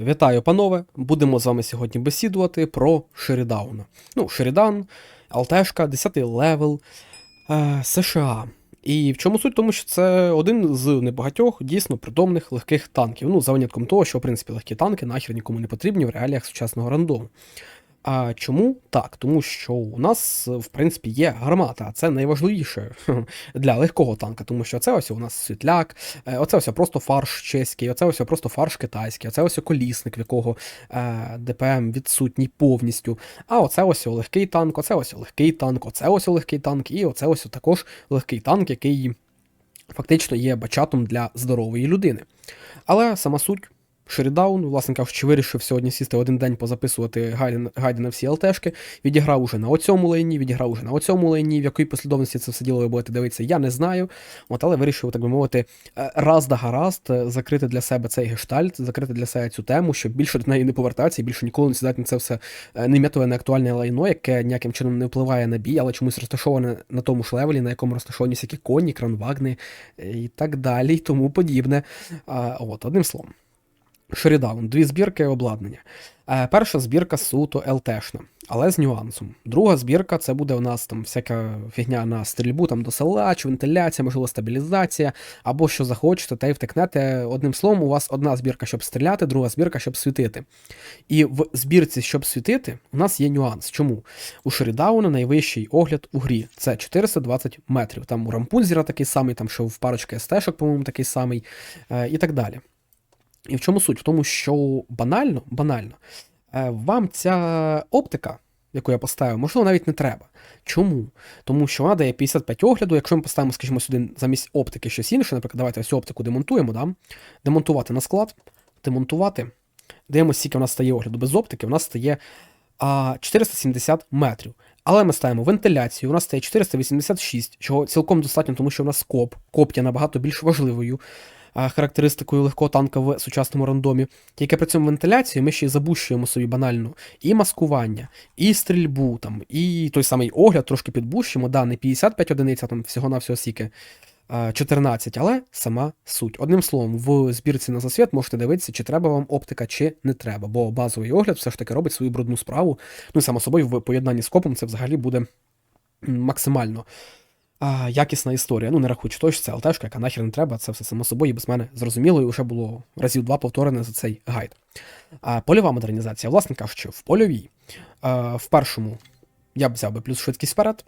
Вітаю, панове! Будемо з вами сьогодні бесідувати про Шерідауна. Ну, Шерідан, ЛТшка, 10 левел е, США. І в чому суть? Тому що це один з небагатьох дійсно придомних легких танків. Ну, за винятком того, що в принципі легкі танки нахер нікому не потрібні в реаліях сучасного рандому. А чому так? Тому що у нас, в принципі, є гармата, а це найважливіше для легкого танка, тому що це ось у нас світляк, е, оце ось просто фарш чеський, оце ось просто фарш китайський, оце ось колісник, в якого е, ДПМ відсутній повністю. А оце ось легкий танк, оце ось легкий танк, оце ось легкий танк, і оце ось також легкий танк, який фактично є бачатом для здорової людини. Але сама суть. Шерідаун, власне кажучи, вирішив сьогодні сісти один день позаписувати гайди, на всі ЛТшки. Відіграв уже на оцьому лейні, відіграв уже на оцьому лейні. В якій послідовності це все діло ви будете дивитися, я не знаю. От, але вирішив, так би мовити, е, раз да гаразд е, закрити для себе цей гештальт, закрити для себе цю тему, щоб більше до неї не повертатися і більше ніколи не сідати на це все е, нем'ятове неактуальне лайно, яке ніяким чином не впливає на бій, але чомусь розташоване на тому ж левелі, на якому розташовані всякі коні, кранвагни і так далі, і тому подібне. От, одним словом. Шерідаун, дві збірки обладнання. Е, Перша збірка суто ЛТшна, але з нюансом. Друга збірка це буде у нас там всяка фігня на стрільбу там до села, чи вентиляція, можливо, стабілізація, або що захочете, та й втекнете. Одним словом, у вас одна збірка, щоб стріляти, друга збірка, щоб світити. І в збірці, щоб світити, у нас є нюанс. Чому? У Шерідауна найвищий огляд у грі це 420 метрів. Там у Рампунзера такий самий, там що в парочки СТ-шок, по-моєму, такий самий, е, і так далі. І в чому суть? В тому, що банально, банально, е, вам ця оптика, яку я поставив, можливо, навіть не треба. Чому? Тому що вона дає 55 огляду. Якщо ми поставимо, скажімо, сюди замість оптики щось інше, наприклад, давайте ось оптику демонтуємо, да? демонтувати на склад, демонтувати. Дивимося, скільки в нас стає огляду без оптики, у нас стає а, 470 метрів. Але ми ставимо вентиляцію, у нас стає 486, чого цілком достатньо, тому що у нас коп. Коп є набагато більш важливою характеристикою легкого танка в сучасному рандомі. Тільки при цьому вентиляцію ми ще й забущуємо собі банально і маскування, і стрільбу, там, і той самий огляд трошки підбущимо. Да, не 55 одиниць, там всього-навсього сіки 14, але сама суть. Одним словом, в збірці на засвіт можете дивитися, чи треба вам оптика, чи не треба, бо базовий огляд все ж таки робить свою брудну справу. Ну і само собою, в поєднанні з копом це взагалі буде максимально а, якісна історія. Ну, не рахуючи то, що це ЛТшка, яка нахер не треба, це все само собою без мене зрозуміло, і вже було разів два повторене за цей гайд. А, Польова модернізація, власне кажучи, в польовій. А, в першому я б взяв би плюс швидкість вперед,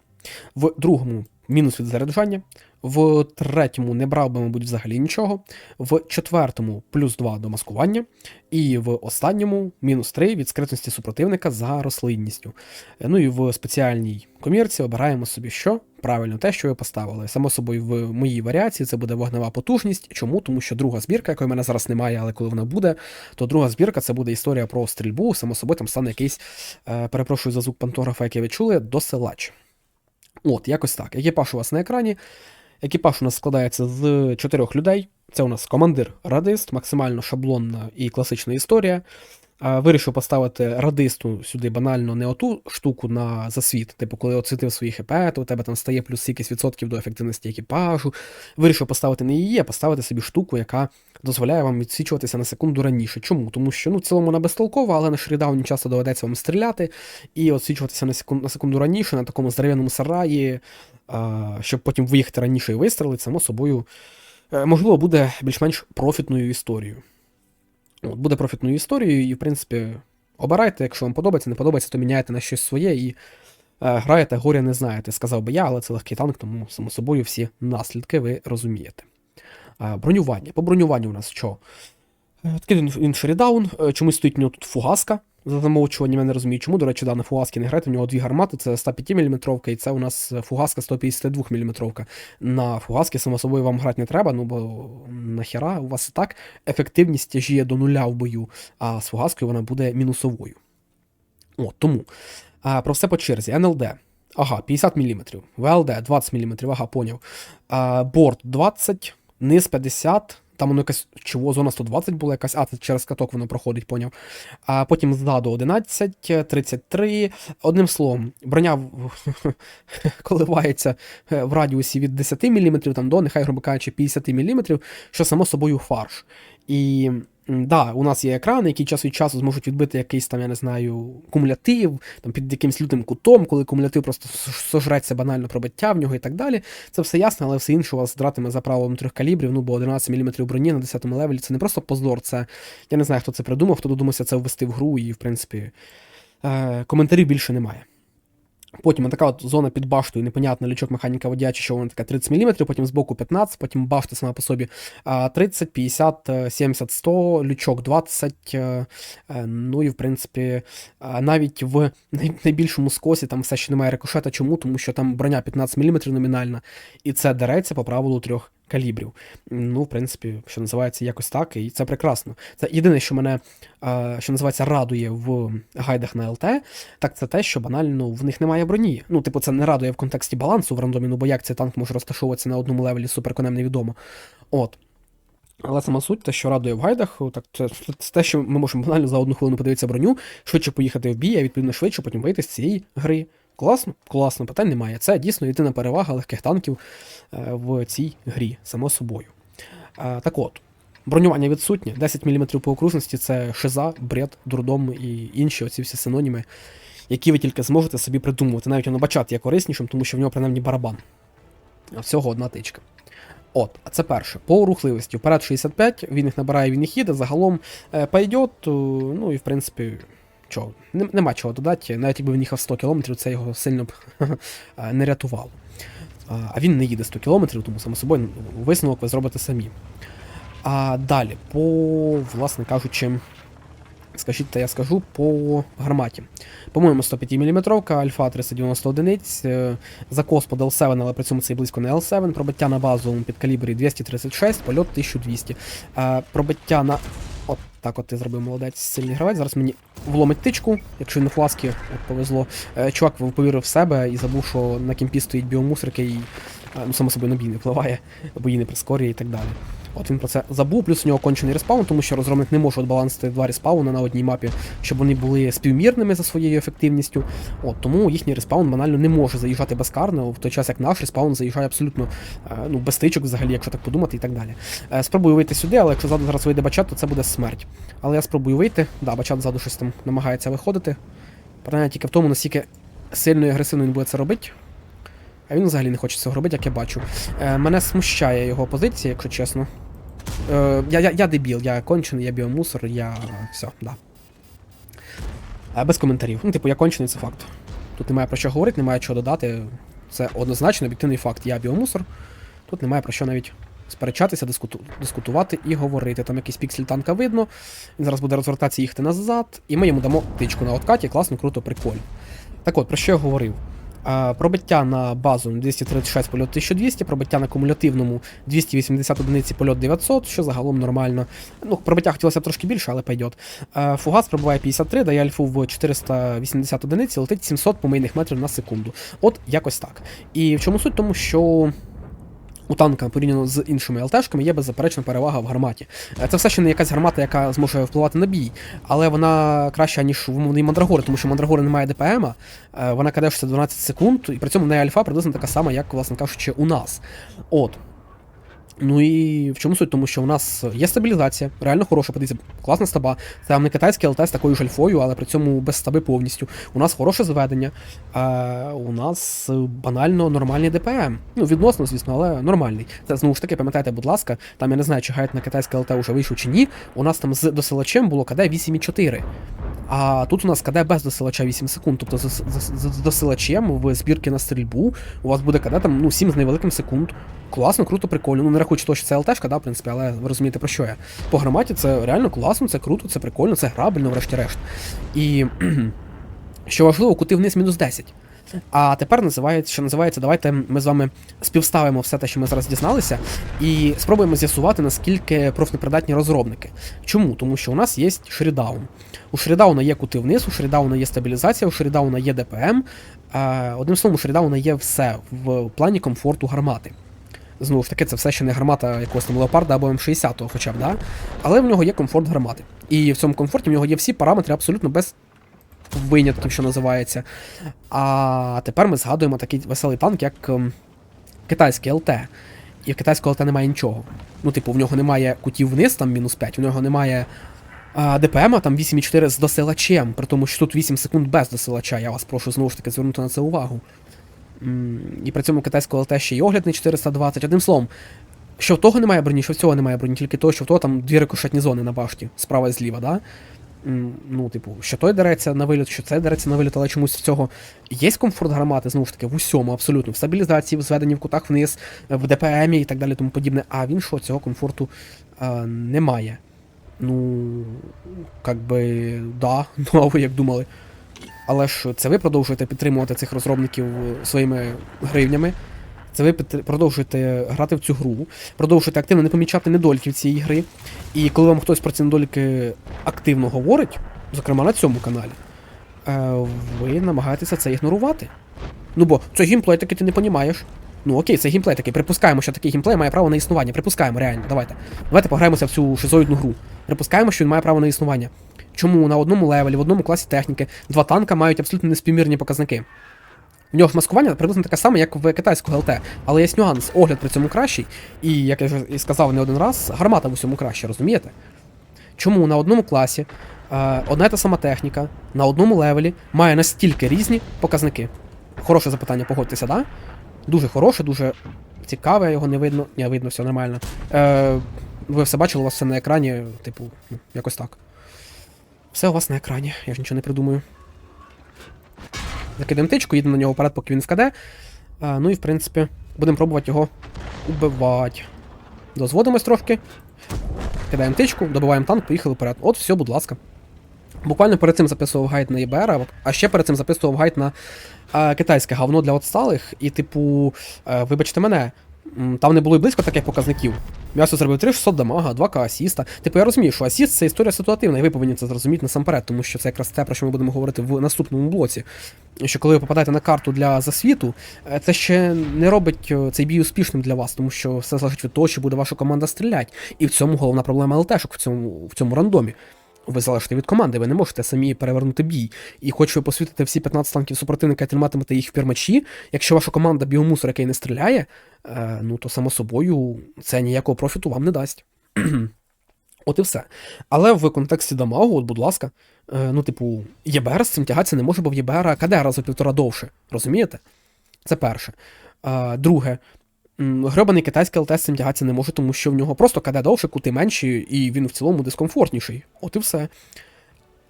в другому мінус від заряджання, в третьому не брав би, мабуть, взагалі нічого, в четвертому плюс 2 до маскування, і в останньому мінус 3 від скритності супротивника за рослинністю. Ну і в спеціальній комірці обираємо собі що? Правильно, те, що ви поставили. Само собою, в моїй варіації це буде вогнева потужність. Чому? Тому що друга збірка, якої в мене зараз немає, але коли вона буде, то друга збірка це буде історія про стрільбу. Само собою там стане якийсь, е, перепрошую за звук пантографа, який ви чули, досилач. От, якось так. Екіпаж у вас на екрані. Екіпаж у нас складається з чотирьох людей. Це у нас командир радист, максимально шаблонна і класична історія. Вирішив поставити радисту сюди банально не оту штуку на засвіт, типу, коли оцитив свої ХП, то у тебе там стає плюс якийсь відсотків до ефективності екіпажу. Вирішив поставити не її, а поставити собі штуку, яка дозволяє вам відсвічуватися на секунду раніше. Чому? Тому що ну, в цілому вона безтолкова, але на шрідауні часто доведеться вам стріляти і відсвічуватися на секунду, на секунду раніше на такому здоров'яному сараї, а, щоб потім виїхати раніше і вистрелити, само собою, е, можливо, буде більш-менш профітною історією. От, Буде профітною історією, і, в принципі, обирайте, якщо вам подобається, не подобається, то міняйте на щось своє і е, граєте, горя не знаєте. Сказав би я, але це легкий танк, тому, само собою, всі наслідки ви розумієте. Е, бронювання. По бронюванню у нас що? Е, такий інший шерідаун, е, чомусь стоїть у нього тут фугаска. За замовчуванням я не розумію, чому. До речі, да, на фугаски не грати, у нього дві гармати, це 105 мм, і це у нас фугаска 152 мм. На фугаски, само собою, вам грати не треба, ну бо нахера у вас і так ефективність тяжіє до нуля в бою, а з фугаскою вона буде мінусовою. От, тому. А, Про все по черзі. НЛД. Ага, 50 мм. ВЛД 20 мм, ага, поняв. А, Борт 20, низ 50. Там воно якась чого зона 120 була якась, а це через каток воно проходить, поняв. А потім ззаду 11, 33. Одним словом, броня коливається в радіусі від 10 мм там до, нехай, грубо кажучи, 50 мм, що само собою фарш. І Да, у нас є екрани, які час від часу зможуть відбити якийсь там, я не знаю, кумулятив, там під якимсь лютим кутом, коли кумулятив просто сожреться банально пробиття в нього і так далі. Це все ясно, але все інше у вас дратиме за правилом трьох калібрів, ну бо 11 мм броні на 10 левелі це не просто позор, це я не знаю, хто це придумав, хто додумався це ввести в гру, і в принципі е, коментарів більше немає. Потім така от зона під баштою, непонятна лючок механіка водяча, що вона така 30 мм, потім збоку 15, потім башта сама по собі 30, 50, е, 70, 100, лючок 20. е, е, Ну і в принципі, навіть в найбільшому скосі там все ще немає рикошета. Чому? Тому що там броня 15 мм номінальна, і це дереться по правилу трьох калібрів. Ну, в принципі, що називається якось так, і це прекрасно. Це єдине, що мене, е, що називається, радує в гайдах на ЛТ, так це те, що банально в них немає броні. Ну, типу, це не радує в контексті балансу в рандомі, ну бо як цей танк може розташовуватися на одному левелі з суперконем невідомо. От. Але сама суть, те, що радує в гайдах, так це, це те, що ми можемо банально за одну хвилину подивитися броню, швидше поїхати в бій, а відповідно швидше потім вийти з цієї гри. Класно, класно, питань немає. Це дійсно єдина перевага легких танків е, в цій грі, само собою. Е, так от, бронювання відсутнє, 10 мм по окружності це шиза, бред, дурдом і інші оці всі синоніми, які ви тільки зможете собі придумувати. Навіть воно бачати є кориснішим, тому що в нього принаймні барабан. Всього одна тичка. От, а це перше. По рухливості. Вперед 65, він їх набирає, він їх їде. Загалом е, пойдет, е, ну і в принципі, чого, нема чого додати. Навіть якби він їхав 100 км, це його сильно б не рятувало. А він не їде 100 км, тому само собою висновок ви зробите самі. А далі, по, власне кажучи, скажіть, та я скажу по гарматі. По-моєму, 105 мм, альфа 390 одиниць, е, закос по L7, але при цьому це і близько не L7, пробиття на базовому підкалібрі 236, польот 1200. Е, Пробиття на. От так от ти зробив молодець, сильний гравець. Зараз мені вломить тичку, якщо не фласки, от повезло. Е, Чувак повірив в себе і забув, що на кімпі стоїть біомусорки і, е, ну, само собою, на бій не впливає, бої не прискорює і так далі. От він про це забув, плюс у нього кончений респаун, тому що розробник не може балансити два респауни на одній мапі, щоб вони були співмірними за своєю ефективністю. От тому їхній респаун банально не може заїжджати безкарно, в той час як наш респаун заїжджає абсолютно е, ну, без тичок, взагалі, якщо так подумати, і так далі. Е, Спробую вийти сюди, але якщо ззаду зараз вийде бачат, то це буде смерть. Але я спробую вийти. Да, бачат ззаду щось там намагається виходити. Питання тільки в тому, наскільки сильно і агресивно він буде це робити. А він взагалі не хоче цього робити, як я бачу. Е, мене смущає його позиція, якщо чесно. Е, я, я, я дебіл, я кончений, я біомусор, я. все, да. Е, без коментарів. Ну, типу, я кончений, це факт. Тут немає про що говорити, немає чого додати. Це однозначно об'єктивний факт. Я біомусор. Тут немає про що навіть сперечатися, дискуту... дискутувати і говорити. Там якийсь піксель танка видно. Він зараз буде розвертатися їхати назад, і ми йому дамо тичку на откаті, класно, круто, прикольно. Так от, про що я говорив? Пробиття на базу 236 польот 1200, пробиття на кумулятивному 280 одиниці польот 900, що загалом нормально. Ну, пробиття хотілося б трошки більше, але пойдет. Фугас пробиває 53, дає альфу в 480 одиниць, летить 700 помийних метрів на секунду. От якось так. І в чому суть? Тому що. У танка порівняно з іншими ЛТшками є беззаперечна перевага в гарматі. Е, Це все ще не якась гармата, яка зможе впливати на бій, але вона краща, ніж в умовний Мандрагори, тому що Мандрагори немає ДПМа, е, вона кадешся 12 секунд, і при цьому в неї альфа приблизно така сама, як, власне кажучи, у нас. От. Ну і в чому суть? Тому що у нас є стабілізація, реально хороша, подивіться, класна стаба. Вам не китайський ЛТ з такою ж альфою, але при цьому без стаби повністю. У нас хороше зведення, а у нас банально нормальний ДПМ. Ну, відносно, звісно, але нормальний. Це знову ж таки, пам'ятайте, будь ласка, там я не знаю, чи гайд на китайське ЛТ вже вийшов чи ні. У нас там з досилачем було КД 8,4. А тут у нас КД без досилача 8 секунд. Тобто з, з, з, досилачем в збірки на стрільбу у вас буде КД там ну, 7 з невеликим секунд. Класно, круто, прикольно. Ну, не рахуючи того, що це ЛТшка, да, в принципі, але ви розумієте про що я. По громаді це реально класно, це круто, це прикольно, це грабельно, врешті-решт. І що важливо, кути вниз мінус 10. А тепер називається, що називається, давайте ми з вами співставимо все те, що ми зараз дізналися, і спробуємо з'ясувати, наскільки профнепридатні розробники. Чому? Тому що у нас є шрідаун. У шрідауна є кути вниз, у шрідауна є стабілізація, у шрідауна є ДПМ. А, одним словом, у шрідауна є все в плані комфорту гармати. Знову ж таки, це все ще не гармата якогось там леопарда або М60 хоча б, да? але в нього є комфорт гармати. І в цьому комфорті в нього є всі параметри абсолютно без винятків, що називається. А тепер ми згадуємо такий веселий танк, як ем, китайський ЛТ. і в китайського ЛТ немає нічого. Ну, типу, в нього немає кутів вниз, там мінус 5, в нього немає а, ДПМа, там 8,4 з досилачем, при тому, що тут 8 секунд без досилача. Я вас прошу знову ж таки звернути на це увагу. І при цьому китайського ЛТ ще й оглядний 420. Одним словом, що в того немає броні, що в цього немає броні, тільки того, що в того там дві рикошетні зони на башті, справа і зліва, да? Ну, типу, що той дереться на виліт, що це дереться на виліт, але чомусь в цього є комфорт гармати, знову ж таки, в усьому, абсолютно, в стабілізації, в зведенні в кутах вниз, в ДПМ і так далі, тому подібне. А він що, цього комфорту а, немає. Ну, як би, да, ну як думали. Але ж це ви продовжуєте підтримувати цих розробників е, своїми гривнями. Це ви продовжуєте грати в цю гру, продовжуєте активно не помічати недоліків цієї гри. І коли вам хтось про ці недоліки активно говорить, зокрема на цьому каналі, е, ви намагаєтеся це ігнорувати. Ну бо це геймплей таки ти не понімаєш. Ну окей, це геймплей такий. Припускаємо, що такий геймплей має право на існування. Припускаємо, реально, давайте. Давайте пограємося в цю шизоїдну гру. Припускаємо, що він має право на існування. Чому на одному левелі, в одному класі техніки, два танка мають абсолютно неспівмірні показники. В нього маскування приблизно таке саме, як в китайського ЛТ, але є нюанс, огляд при цьому кращий, і, як я вже і сказав не один раз, гармата в усьому краще, розумієте? Чому на одному класі е, одна й та сама техніка на одному левелі має настільки різні показники? Хороше запитання, погодьтеся, да? Дуже хороше, дуже цікаве, його не видно. Ні, видно, все нормально. Е, ви все бачили, у вас все на екрані, типу, ну, якось так. Все у вас на екрані, я ж нічого не придумаю. Закидаємо тичку, їдемо на нього вперед, поки він вкаде. А, ну і в принципі, будемо пробувати його убивати. Дозводимось трошки. Кидаємо тичку, добиваємо танк, поїхали вперед. От, все, будь ласка. Буквально перед цим записував гайд на ЄБР, а- а ще перед цим записував гайд на а, китайське говно для отсталих. І, типу, е, вибачте мене, там не було й близько таких показників. М'ясо зробив 3600 дамага, 2к асіста. Типу, я розумію, що асіст це історія ситуативна, і ви повинні це зрозуміти насамперед, тому що це якраз те, про що ми будемо говорити в наступному блоці. Що коли ви попадаєте на карту для засвіту, е, це ще не робить е, цей бій успішним для вас, тому що все залежить від того, чи буде ваша команда стріляти. І в цьому головна проблема ЛТшок в цьому, в цьому рандомі. Ви залежите від команди, ви не можете самі перевернути бій. І хоч ви посвітите всі 15 танків супротивника і триматимете їх в пірмачі, якщо ваша команда біомусор, який не стріляє, е, ну то само собою це ніякого профіту вам не дасть. От і все. Але в контексті дамагу, от, будь ласка, е, ну, типу, ЄБР з цим тягатися не може, бо в ЄБР КД разу півтора довше. Розумієте? Це перше. Е, друге, гребаний китайський ЛТ з цим тягатися не може, тому що в нього просто КД довше, кути менші, і він в цілому дискомфортніший. От і все.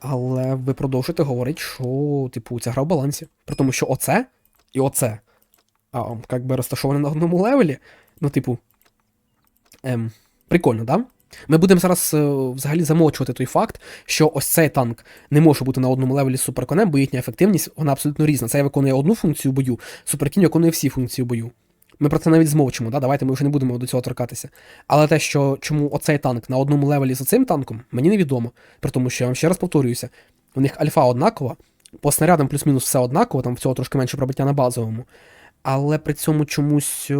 Але ви продовжуєте говорити, що, типу, ця гра в балансі. При тому, що оце і оце, а, як би розташовані на одному левелі. Ну, типу. Ем, прикольно, да? Ми будемо зараз е, взагалі замовчувати той факт, що ось цей танк не може бути на одному левелі з суперконем, бо їхня ефективність вона абсолютно різна. Це виконує одну функцію бою, суперкінь виконує всі функції бою. Ми про це навіть змовчимо, да? давайте ми вже не будемо до цього торкатися. Але те, що чому оцей танк на одному левелі з цим танком, мені невідомо. При тому, що я вам ще раз повторююся, у них альфа однакова, по снарядам плюс-мінус все однаково, там всього трошки менше пробиття на базовому. Але при цьому чомусь е,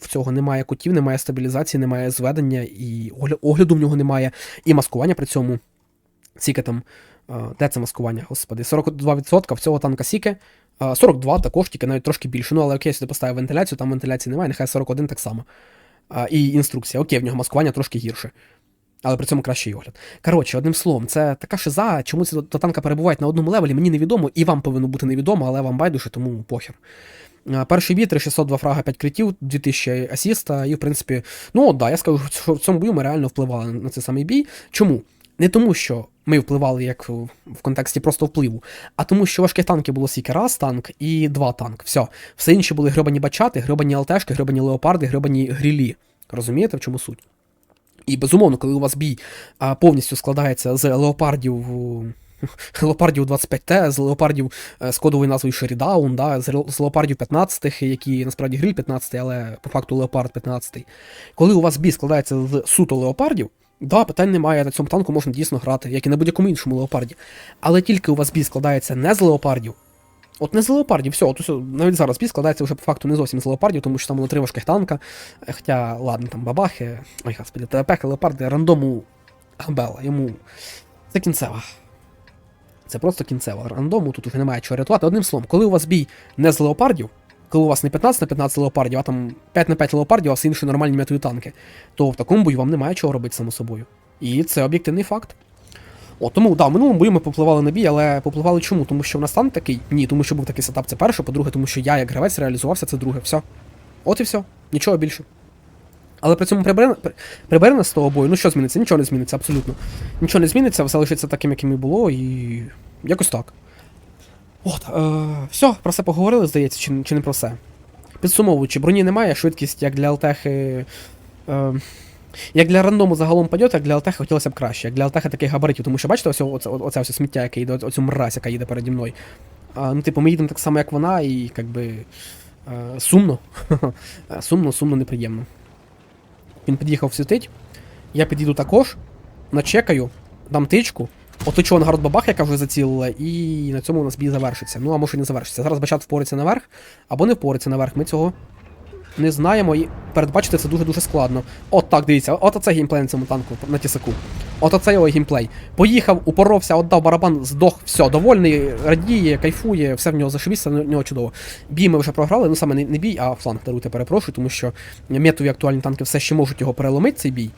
в цього немає кутів, немає стабілізації, немає зведення, і огля- огляду в нього немає, і маскування при цьому. Скільки там. е, Де це маскування, господи? 42% в цього танка сіки. Е, 42 також, тільки навіть трошки більше. Ну, але окей, я сюди поставив вентиляцію, там вентиляції немає, нехай 41 так само. І інструкція. Окей, в нього маскування трошки гірше. Але при цьому кращий огляд. Коротше, одним словом, це така шиза, чому до танка перебувають на одному левелі, мені невідомо, і вам повинно бути невідомо, але вам байдуже, тому похер. Перший бій 3602 фрага 5 критів, 2000 асіста, і в принципі, ну да, я скажу, що в цьому бою ми реально впливали на цей самий бій. Чому? Не тому, що ми впливали як в контексті просто впливу, а тому, що важких танків було стільки раз танк і два танк. Все. Все інше були гребані бачати, гребані ЛТшки, гребані леопарди, гребані грілі. Розумієте, в чому суть? І безумовно, коли у вас бій а, повністю складається з леопардів. Леопардів 25Т, з леопардів е, з кодовою назвою Шерідаун, да, з леопардів 15, які насправді гриль 15, але по факту леопард 15. Коли у вас бій складається з суто леопардів, да, питань немає, на цьому танку можна дійсно грати, як і на будь-якому іншому леопарді. Але тільки у вас бій складається не з леопардів, От не з леопардів, все, от усе, навіть зараз бій складається вже по факту не зовсім з леопардів, тому що там воно три важких танка. Е, Хоча, ладно, там бабахи, ой, господи, ТВП, леопарди, рандому габела, йому. Це кінцева. Це просто кінцева. Рандому тут уже немає чого рятувати. Одним словом, коли у вас бій не з леопардів, коли у вас не 15 на 15 леопардів, а там 5 на 5 леопардів, а все інші нормальні метові танки, то в такому бою вам немає чого робити само собою. І це об'єктивний факт. О, тому, да, в минулому бою ми попливали на бій, але попливали чому? Тому що в нас танк такий? Ні, тому що був такий сетап, це перше, по-друге, тому що я як гравець реалізувався, це друге. Все. От і все. Нічого більше. Але при цьому прибере, прибере з того бою, ну що зміниться? Нічого не зміниться, абсолютно. Нічого не зміниться, все лишиться таким, яким і було, і якось так. От, е, все, про все поговорили, здається, чи, чи не про все. Підсумовуючи, броні немає, швидкість як для ЛТХи. Е, як для рандому загалом падьот, як для ЛТХ хотілося б краще. Як для ЛТХ таких габаритів, тому що бачите, ось оце, оце все сміття, яке йде, оцю мразь, яка їде переді мною. А, ну, типу, ми їдемо так само, як вона, і якби. Е, сумно. Сумно, сумно, неприємно. Він під'їхав світить. Я під'їду також, начекаю, дам тичку, оточу ангард бабах, яка вже зацілила, і на цьому у нас бій завершиться. Ну, а може не завершиться. Зараз бачат впориться наверх, або не впориться наверх. Ми цього не знаємо, і передбачити це дуже-дуже складно. От так, дивіться, от оце геймплей на цьому танку на тісаку. От оце його геймплей. Поїхав, упоровся, отдав барабан, здох, все, довольний, радіє, кайфує, все в нього зашибісь, в нього чудово. Бій ми вже програли, ну саме не, не бій, а фланг даруйте, перепрошую, тому що метові актуальні танки все ще можуть його переломити, цей бій.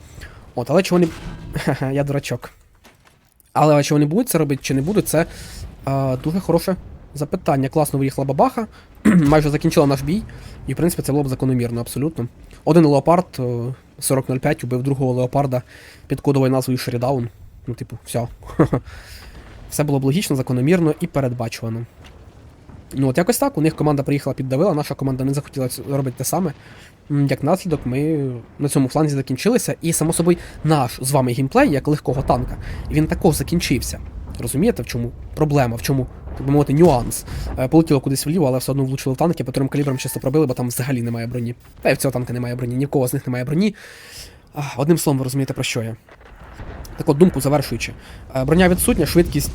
От, але чи вони. Ха-ха, я дурачок. Але чи вони будуть це робити, чи не будуть, це е, дуже хороше запитання. Класно виїхала бабаха, майже закінчила наш бій, і в принципі це було б закономірно, абсолютно. Один леопард е, 40.05 убив другого леопарда під кодовою назвою Шерідаун. Ну, типу, все. Все було б логічно, закономірно і передбачувано. Ну, от якось так, у них команда приїхала піддавила, наша команда не захотіла робити те саме. Як наслідок, ми на цьому фланзі закінчилися, і, само собою, наш з вами геймплей, як легкого танка, він також закінчився. Розумієте, в чому проблема, в чому, так би мовити, нюанс. Е, Полетіло кудись вліво, але все одно влучили в танки, по трьом калібрам чисто пробили, бо там взагалі немає броні. Та й в цього танка немає броні, ні в кого з них немає броні. Одним словом, ви розумієте, про що я. Так от, думку завершуючи. Е, Броня відсутня, швидкість.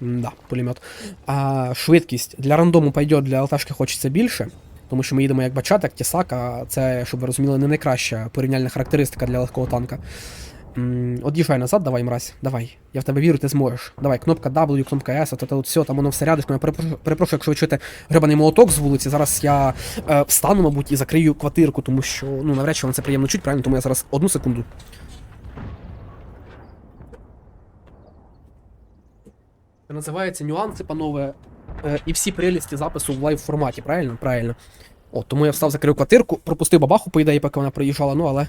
Да, пулемет. А швидкість для рандому пойде, для ЛТшки хочеться більше, тому що ми їдемо як бачат, як тісак, а це, щоб ви розуміли, не найкраща порівняльна характеристика для легкого танка. Од'їжджай назад, давай, мразь, давай. Я в тебе вірю, ти зможеш. Давай, кнопка W, кнопка S, от, от, все, там воно все рядишком. Я перепрошую, перепрошую, якщо ви чуєте гребаний молоток з вулиці, зараз я е, встану, мабуть, і закрию квартирку, тому що ну навряд чи вам це приємно чуть, правильно, тому я зараз одну секунду. Це називається нюанси, панове, і всі прелісті запису в лайв форматі, правильно? Правильно. От, тому я встав, закрив квартирку, пропустив бабаху, по ідеї, поки вона приїжджала, ну але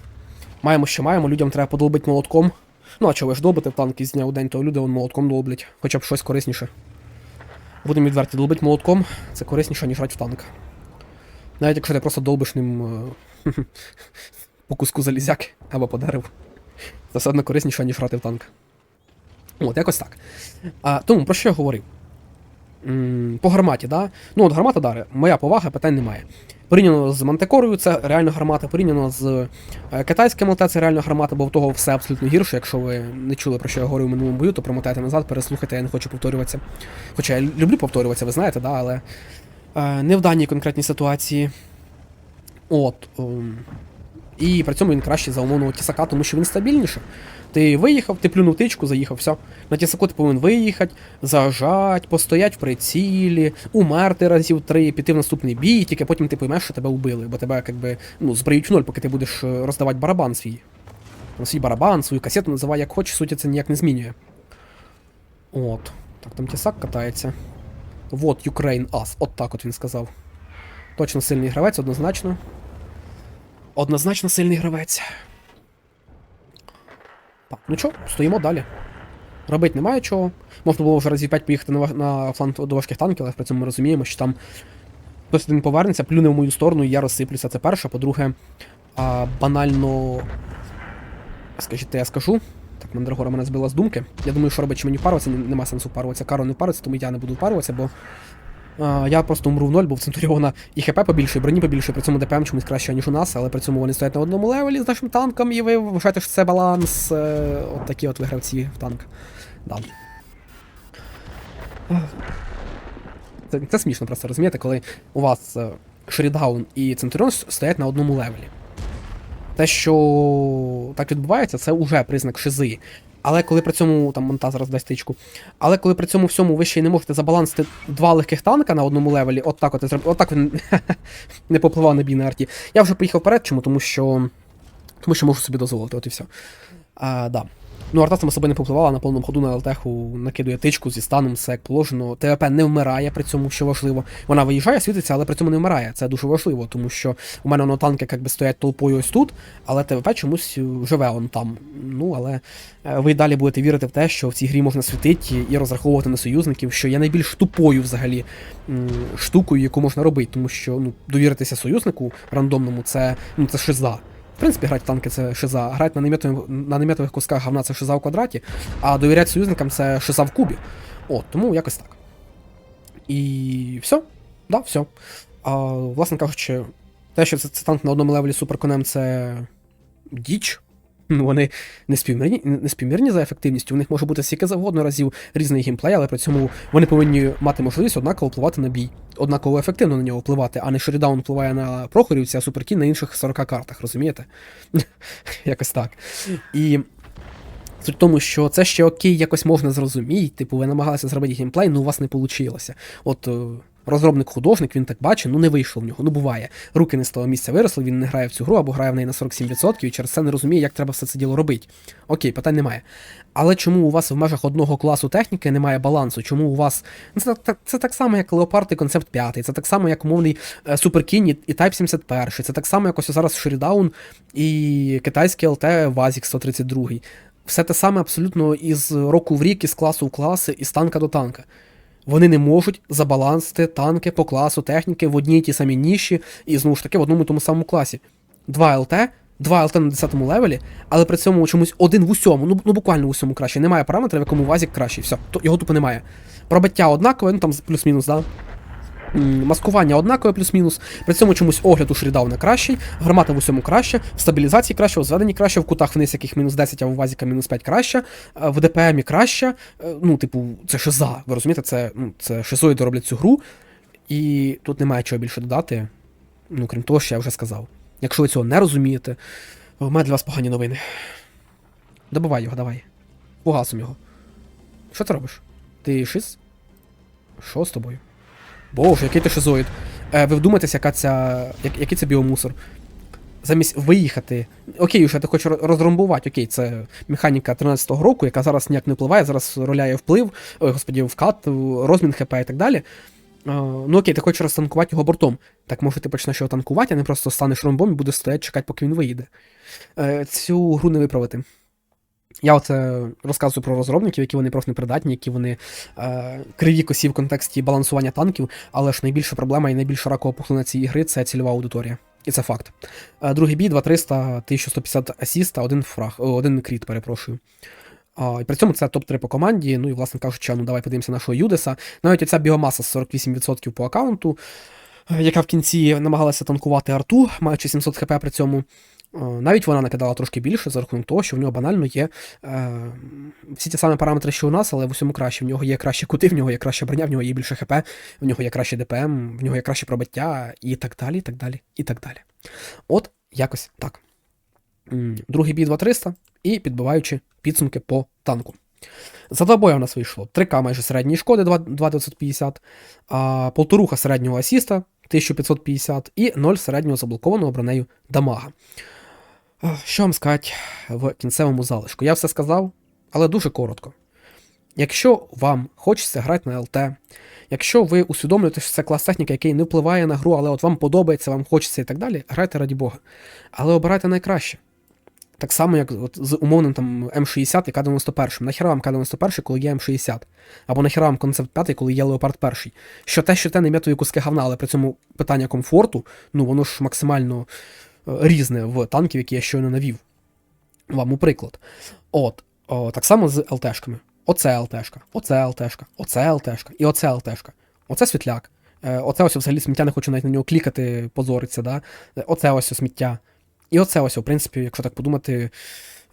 маємо, що маємо, людям треба подолбити молотком. Ну, а чого ж долбите в танки з дня у день, то люди вон молотком долблять, хоча б щось корисніше. Будемо відверті, долбить молотком це корисніше, ніж грати в танк. Навіть якщо ти просто долбиш ним е, по куску залізяки або по дереву. Це все одно корисніше, ніж грати в танк. От, якось так. А, тому про що я говорив? По гарматі, да? Ну, от гармата дари, моя повага, питань немає. Порівняно з Мантекорою, це реально гармата, порівняно з е, китайським ЛТ, це реально гармата, бо в того все абсолютно гірше. Якщо ви не чули, про що я говорив в минулому бою, то промотайте назад, переслухайте, я не хочу повторюватися. Хоча я люблю повторюватися, ви знаєте, да, але е, не в даній конкретній ситуації. От. І при цьому він краще за умовного тісака, тому що він стабільніше. Ти виїхав, ти плюнув тичку, заїхав, все. На тісаку ти повинен виїхати, зажать, постоять в прицілі, умерти разів три, піти в наступний бій, тільки потім ти поймеш, що тебе вбили, бо тебе якби ну, збриють в ноль, поки ти будеш е, роздавати барабан свій. Там Свій барабан, свою касету називай як хочеш, суті це ніяк не змінює. От. Так, там тісак катається. Вот Ukraine Us. От так от він сказав. Точно сильний гравець, однозначно. Однозначно сильний гравець. Так, ну чо, стоїмо далі. Робити немає чого. Можна було вже разів 5 поїхати на, на фланг до важких танків, але при цьому ми розуміємо, що там хтось один повернеться, плюне в мою сторону, і я розсиплюся. Це перше. По-друге, а, банально. Скажіть, я скажу. Так, Мандрагора мене збила з думки. Я думаю, що робить, чи мені паруватися, нема сенсу паруватися. Каро не париться, тому я не буду паруватися, бо я просто умру в ноль, бо в Центуріона і ХП побільше, і броні побільше, при цьому ДПМ чомусь краще, ніж у нас, але при цьому вони стоять на одному левелі з нашим танком, і ви вважаєте, що це баланс. Е, от такі от вигравці в танк. Да. Це, це смішно просто, розумієте, коли у вас е, Шерідаун і Центуріон стоять на одному левелі. Те, що так відбувається, це вже признак шизи. Але коли при цьому там монта зараз дасть тичку. Але коли при цьому всьому ви ще й не можете забалансити два легких танка на одному левелі, от так от, зроб- от він не попливав на бій на арті. Я вже поїхав вперед, чому? Тому що. Тому що можу собі дозволити, от і все. А, да. Ну, арта сама собою не попливала, на повному ходу на ЛТХу накидує тичку зі станом, все як положено. ТВП не вмирає при цьому, що важливо. Вона виїжджає, світиться, але при цьому не вмирає. Це дуже важливо, тому що у мене воно танки якби стоять толпою ось тут, але ТВП чомусь е, живе он там. Ну, але е, ви далі будете вірити в те, що в цій грі можна світити і розраховувати на союзників, що є найбільш тупою взагалі штукою, яку можна робити, тому що ну, довіритися союзнику рандомному це, ну, це шиза. В принципі, грати в танки це шиза, грати на наметових, на наметових кусках говна це шиза в квадраті, а довіряти союзникам це шиза в кубі. От, тому якось так. І все. Да, все. А, власне кажучи, те, що це, це танк на одному левелі суперконем, це діч. Вони не співмірні, за ефективністю, у них може бути скільки завгодно разів різний геймплей, але при цьому вони повинні мати можливість однаково впливати на бій, однаково ефективно на нього впливати, а не Шерідаун впливає на Прохорівці, а Суперкін на інших 40 картах, розумієте? Якось так. І суть в тому, що це ще окей, якось можна зрозуміти, типу, ви намагалися зробити геймплей, ну у вас не вийшло. От е, розробник-художник, він так бачить, ну не вийшло в нього. Ну буває. Руки не з того місця виросли, він не грає в цю гру або грає в неї на 47% і через це не розуміє, як треба все це діло робити. Окей, питань немає. Але чому у вас в межах одного класу техніки немає балансу? Чому у вас. Ну, Це, так- це так само, як Leopard і концепт 5, це так само, як умовний е, Суперкінь і, Type 71, це так само, як ось зараз Шерідаун і китайський ЛТ Вазік 132. Все те саме абсолютно із року в рік, із класу в класи, із танка до танка. Вони не можуть забалансити танки по класу техніки в одній тій самій ніші і знову ж таки в одному тому самому класі. Два ЛТ, два ЛТ на 10 левелі, але при цьому чомусь один в усьому, ну, ну буквально в усьому краще. Немає параметра, в якому вазік кращий. Все, то, його тупо немає. Пробиття однакове, ну там плюс-мінус, да. Маскування однакове плюс-мінус, при цьому чомусь огляд у шрідауна кращий, гармата в усьому краще, в стабілізації краще, в зведенні краще, в кутах вниз яких мінус 10, а в вазіка мінус 5 краще, в ДПМі краще. Ну, типу, це шиза. Ви розумієте, це, ну, це шизоїди роблять цю гру, і тут немає чого більше додати. Ну, крім того, що я вже сказав. Якщо ви цього не розумієте, в мене для вас погані новини. Добивай його, давай. Погасом його. Що ти робиш? Ти шиз? Що з тобою? Боже, який ти шизоїд. Е, ви вдумайтеся, яка ця. як- який це біомусор. Замість виїхати. Окей, вже ти хочеш ро- розромбувати, окей, це механіка 13-го року, яка зараз ніяк не впливає, зараз роляє вплив, ой, господі, вкат, розмін ХП і так далі. Ну окей, ти хочеш розтанкувати його бортом. Так може ти почнеш його танкувати, а не просто станеш ромбом і будеш стояти чекати, поки він виїде. Е, цю гру не виправити. Я оце розказую про розробників, які вони просто непридатні, які вони е, криві косі в контексті балансування танків, але ж найбільша проблема і найбільша ракова пухлина цієї гри це цільова аудиторія. І це факт. Е, другий бій, 2300, 1150 асіста, один фраг, о, один кріт, перепрошую. І при цьому це топ-3 по команді. Ну і, власне кажучи, ну давай подивимося нашого Юдеса. Навіть оця біомаса з 48% по аккаунту, е, яка в кінці намагалася танкувати арту, маючи 700 хп при цьому. Е, Навіть вона накидала трошки більше за рахунок того, що в нього банально є е, всі ті самі параметри, що у нас, але в усьому краще. В нього є кращі кути, в нього є краща броня, в нього є більше ХП, в нього є краще ДПМ, в нього є краще пробиття, і так далі, і так далі, і так далі. От якось так. Другий бій 2300 і підбиваючи підсумки по танку. За два бої у нас вийшло 3К майже середньої шкоди 2 2950, полторуха середнього асіста 1550 і 0 середнього заблокованого бронею дамага. Що вам сказати в кінцевому залишку? Я все сказав, але дуже коротко. Якщо вам хочеться грати на ЛТ, якщо ви усвідомлюєте, що це клас техніки, який не впливає на гру, але от вам подобається, вам хочеться і так далі, грайте раді Бога. Але обирайте найкраще. Так само, як от з умовним там М60 і К91. Нахіра вам К91, коли є М60. Або нахіра вам концепт 5, коли є Леопард 1. Що те, що те не метові куски говна, але при цьому питання комфорту, ну воно ж максимально різне в танків, які я щойно навів. Вам у приклад. От, о, так само з ЛТшками. Оце ЛТшка, оце ЛТшка, оце ЛТшка і оце ЛТшка. Оце світляк. Е, Оце ось взагалі сміття, не хочу навіть на нього клікати, позориться, да? Е, Оце ось сміття. І оце ось, в принципі, якщо так подумати,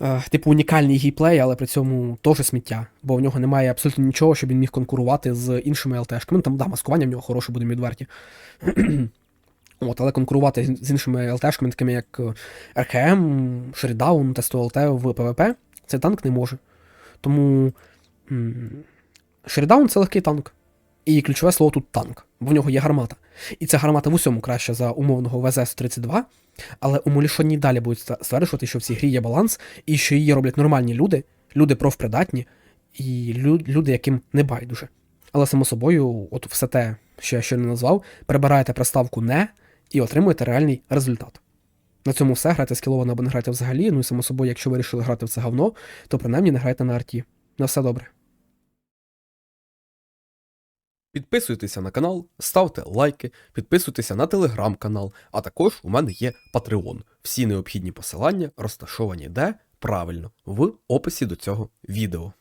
е, типу унікальний гейплей, але при цьому теж сміття, бо в нього немає абсолютно нічого, щоб він міг конкурувати з іншими ЛТшками. Ну там, да, маскування в нього хороше, будемо відверті. От, але конкурувати з іншими ЛТшками, такими як е, РХМ, Шерідаун, Тесто ЛТ в ПВП, цей танк не може. Тому м, Шерідаун це легкий танк. І ключове слово тут танк, бо в нього є гармата. І ця гармата в усьому краща за умовного ВЗС-32, але умалішоні далі будуть стверджувати, що в цій грі є баланс, і що її роблять нормальні люди, люди профпридатні, і люди, яким не байдуже. Але само собою, от все те, що я ще не назвав, прибираєте приставку не і отримуєте реальний результат. На цьому все, грайте скіловано або не грайте взагалі. Ну і само собою, якщо ви вирішили грати в це говно, то принаймні не грайте на арті. На все добре. Підписуйтеся на канал, ставте лайки, підписуйтеся на телеграм-канал, а також у мене є Patreon. Всі необхідні посилання розташовані де правильно в описі до цього відео.